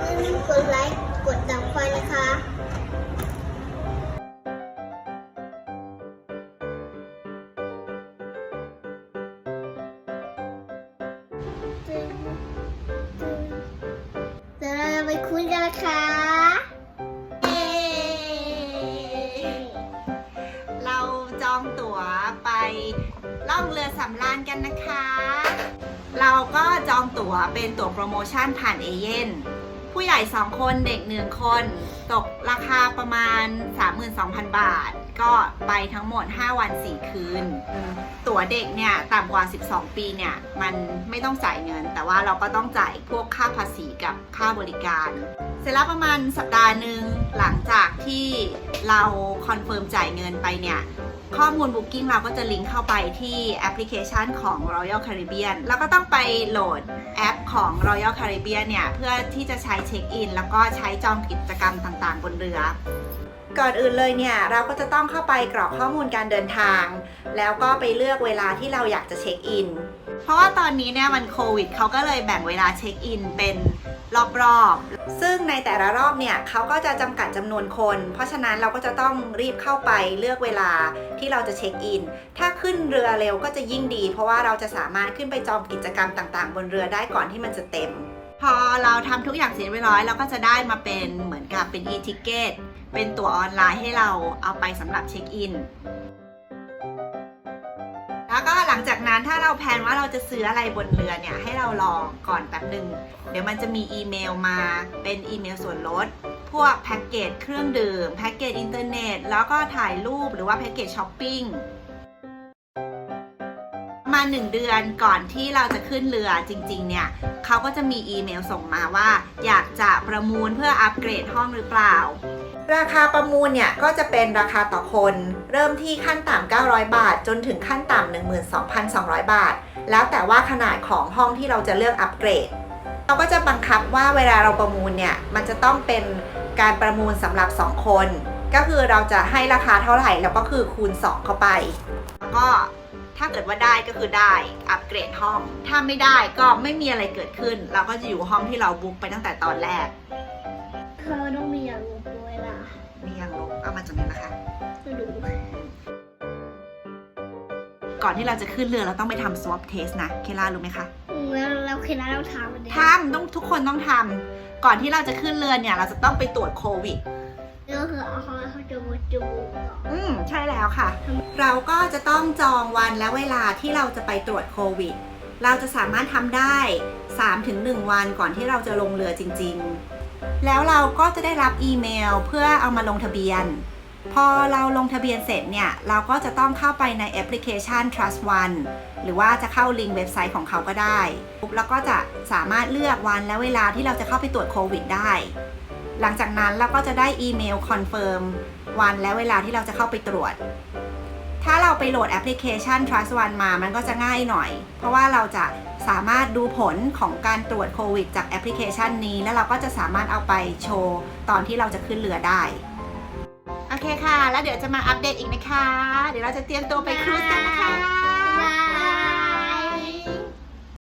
กดไลค์ กดติดตามนะคะเดี๋ยวเราจะไปคุยกันนะคะเย้เราจองตั๋วไปล่องเรือสำราญกันนะคะ เราก็จองตั๋วเป็นตั๋วโปรโมชั่นผ่านเอเย่น ผู้ใหญ่ 2 คนเด็ก 1 คน ตกราคาประมาณ 32,000 บาท ก็ไปทั้งหมด 5 วัน 4 คืน ตั๋วเด็กเนี่ยต่ำกว่า 12 ปีเนี่ย มันไม่ต้องจ่ายเงิน แต่ว่าเราก็ต้องจ่ายพวกค่าภาษีกับค่าบริการ เสร็จแล้วประมาณสัปดาห์หนึ่งหลังจากที่เราคอนเฟิร์มจ่ายเงินไปเนี่ย ข้อมูล Booking เราก็จะลิงก์เข้าไปที่แอปพลิเคชันของ Royal Caribbean แล้วก็ต้องไปโหลดแอปของ Royal Caribbean เนี่ย เพื่อที่จะใช้เช็คอิน แล้วก็ใช้จองกิจกรรมต่างๆ บนเรือ ก่อนอื่นเลยเนี่ย เราก็จะต้องเข้าไปกรอกข้อมูลการเดินทาง แล้วก็ไปเลือกเวลาที่เราอยากจะเช็คอิน เพราะว่าตอนนี้เนี่ยมันโควิดเขาก็เลยแบ่งเวลาเช็คอินเป็น รอบๆ ซึ่งในแต่ละรอบเนี่ยเขาก็จะจำกัดจำนวนคน เพราะฉะนั้นเราก็จะต้องรีบเข้าไปเลือกเวลาที่เราจะเช็คอิน ถ้าขึ้นเรือเร็วก็จะยิ่งดี เพราะว่าเราจะสามารถขึ้นไปจองกิจกรรมต่างๆ บนเรือได้ก่อนที่มันจะเต็ม พอเราทำทุกอย่างเสร็จเรียบร้อยเราก็จะได้มาเป็นเหมือนกับเป็น e-ticket เป็นตั๋วออนไลน์ให้เราเอาไปสำหรับเช็คอิน ก็หลังจากนั้นถ้าเราแพลนว่าเราจะซื้ออะไรบนเรือเนี่ยให้เรารอก่อนแป๊บหนึ่งเดี๋ยวมันจะมีอีเมลมาเป็นอีเมลส่วนลด พวกแพ็กเกจเครื่องดื่มแพ็กเกจอินเทอร์เน็ตแล้วก็ถ่ายรูปหรือว่าแพ็กเกจช้อปปิ้ง มาหนึ่งเดือนก่อนที่เราจะขึ้นเรือจริงๆ เนี่ยเขาก็จะมีอีเมลส่งมาว่า อยากจะประมูลเพื่ออัปเกรดห้องหรือเปล่า ราคาประมูลเนี่ยก็จะเป็นราคาต่อคน เริ่มที่ขั้นต่ำ900 บาท จนถึงขั้นต่ำ12,200 บาท แล้วแต่ว่าขนาดของห้องที่เราจะเลือกอัปเกรดเราก็จะบังคับว่าเวลาเราประมูลเนี่ยมันจะต้องเป็นการประมูลสำหรับ 2 คน ก็คือเราจะให้ราคาเท่าไหร่แล้วก็คือคูณ 2 เข้าไป แล้วก็ ถ้าเกิดว่าได้ก็คือได้อัปเกรดห้อง ถ้าไม่ได้ก็ไม่มีอะไรเกิดขึ้น เราก็จะอยู่ห้องที่เราบุ๊กไปตั้งแต่ตอนแรก เธอต้องมีอย่างลบด้วยล่ะนี่ยังลบเอามาจากไหนนะคะมาดูก่อนที่เราจะขึ้นเรือเราต้องไปทำ swab test นะ เคล่ารู้ไหมคะอืมแล้วเราเคยนะเราถามมันเนี่ยทำต้องทุกคนต้องทำก่อนที่เราจะขึ้นเรือเนี่ย เราจะต้องไปตรวจโควิด ก็คือเอาเขาเขาจะมาจูบก่อนอืมใช่แล้วค่ะ เราก็จะต้องจองวันและเวลาที่เราจะไปตรวจโควิด เราจะสามารถทำได้ 3-1 วันก่อนที่เราจะลงเรือจริง ๆ แล้วเราก็จะได้รับอีเมลเพื่อเอามาลงทะเบียน พอเราลงทะเบียนเสร็จเนี่ย เราก็จะต้องเข้าไปในแอปพลิเคชัน Trust One หรือว่าจะเข้าลิงก์เว็บไซต์ของเขาก็ได้แล้วก็จะสามารถเลือกวันและเวลาที่เราจะเข้าไปตรวจโควิดได้ หลังจากนั้นเราก็จะได้อีเมลคอนเฟิร์มวันและเวลาที่เราจะเข้าไปตรวจ ถ้าเราไปโหลดแอปพลิเคชัน Trust One มา มันก็จะง่ายหน่อย เพราะว่าเราจะสามารถดูผลของการตรวจโควิดจากแอปพลิเคชันนี้ แล้วเราก็จะสามารถเอาไปโชว์ตอนที่เราจะขึ้นเรือได้ โอเคค่ะ แล้วเดี๋ยวจะมาอัปเดตอีกนะคะ เดี๋ยวเราจะเตรียมตัวไปครูซกันนะคะ